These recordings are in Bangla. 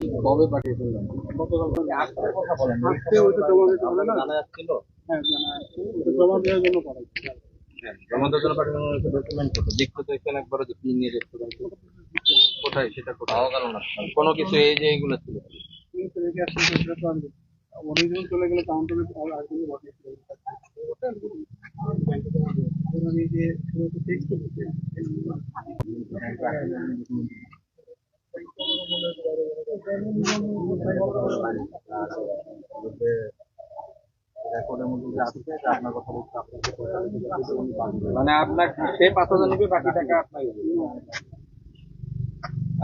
কবে পাঠিয়েছেন গতকাল আজকে কথা বলেন। আজকে ওইটা জমা জানা যাচ্ছিল হ্যাঁ জানা আছে। জমা দেওয়ার জন্য পাঠাচ্ছি জমা দেওয়ার জন্য পাঠানো হয়েছে ডকুমেন্ট কত দেখতে তো এখানে একবার যে কি নিয়ে দেখতে পারেন কোথায়? সেটা গেল না। কোনো কিছু এই যে এইগুলো ছিল। চলে গেলে কাউন্টারে আর যে শুরুতে টেক্সট করতে রেকর্ডের মধ্যে যে আছে যে আপনার কথা বলতে আপনাকে মানে আপনার সে পাঁচ হাজার নিবে বাকি টাকা আপনার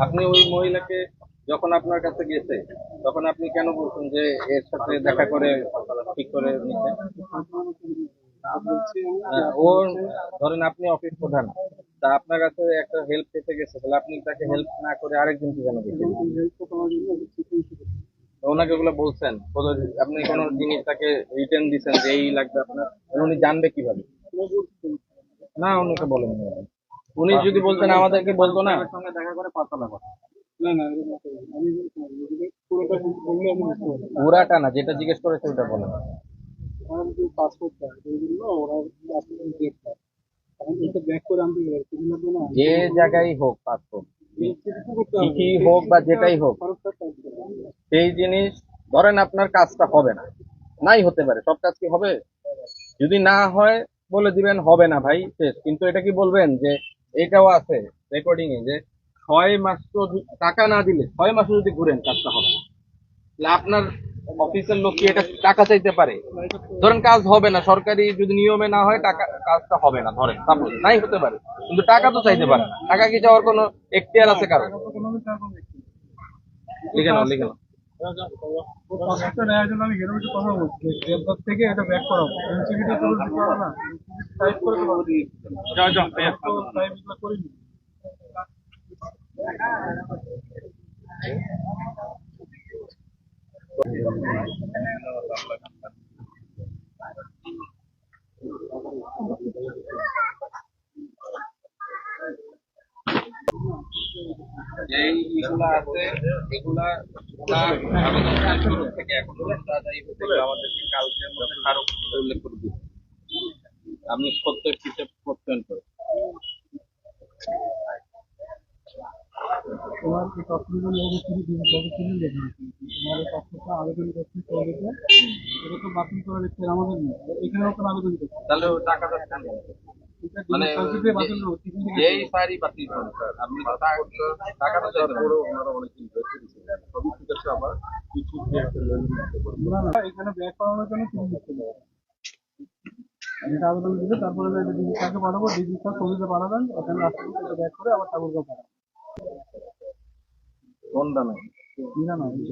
আপনি ওই মহিলাকে যখন আপনার কাছে গেছে তখন আপনি কেন বলছেন যে এর সাথে দেখা করে ঠিক করে নিতে ও ধরেন আপনি অফিস প্রধান। তা আপনার কাছে একটা হেল্প পেতে গেছে, তাহলে আপনি তাকে হেল্প না করে কেন ওনাকে ওগুলো বলছেন আপনি কোনো জিনিস তাকে রিটার্ন দিচ্ছেন যে এই লাগবে আপনার উনি জানবে কীভাবে? না, উনিকে বলেন উনি। যদি বলতেন আমাদেরকে বলতো না। সঙ্গে দেখা করে পাতা লাগা না না যেটা জিজ্ঞেস করেছে ওটা বলেন ওইগুলো ওরা যে জায়গায় হোক পাসপোর্ট কি হোক বা যেটাই হোক। সেই জিনিস ধরেন আপনার কাজটা হবে না। নাই হতে পারে সব কাজ কি হবে? যদি না হয় বলে দিবেন হবে না ভাই শেষ। কিন্তু এটা কি বলবেন যে এটাও আছে রেকর্ডিং এ যে ছয় মাস তো টাকা না দিলে ছয় মাসে যদি ঘুরেন কাজটা হবে না। আপনার অফিসের লোক কি এটা টাকা চাইতে পারে? ধরেন কাজ হবে না সরকারি যদি নিয়মে না হয় টাকা কাজটা হবে না ধরেন। সাপোজ নাই হতে পারে। কিন্তু টাকা তো চাইতে পারে না। টাকা কি চাওয়ার কোনো এখতিয়ার আছে কারও। লিখে নাও লিখে নাও। থেকে এটা ব্যাক করাবো না টাইপ করে যাও যাও টাইপ এগুলো করিনি যে এগুলা আছে এগুলা এগুলা শুরু থেকে এখন পর্যন্ত হতে আমাদেরকে কালকের মধ্যে স্মারক উল্লেখ করে প্রত্যয়ন করে তোমার এই তথ্যগুলো নিয়ে তুমি দিন কবে তুমি দেখে তোমার এই তথ্যটা আবেদন করতে চলে এটা তো বাতিল করা দেখতে আমাদের না এখানেও তো আবেদন করতে তাহলে টাকাটা মানে বাতিল যেই সারি বাতিল আপনি তো টাকা- টাকাটা চাইতে পারেন। না না এখানে ব্যাক করানোর জন্য তুমি পারো এটা আবেদন দিবে তারপরে ডিজি স্যারকে পাঠাবো ডিজি স্যার ছবিতে পাঠাবেন ওখানে এটা ব্যাক করে আবার ঠাকুরকে পাঠাবেন কোনটা নাই না না আমাদের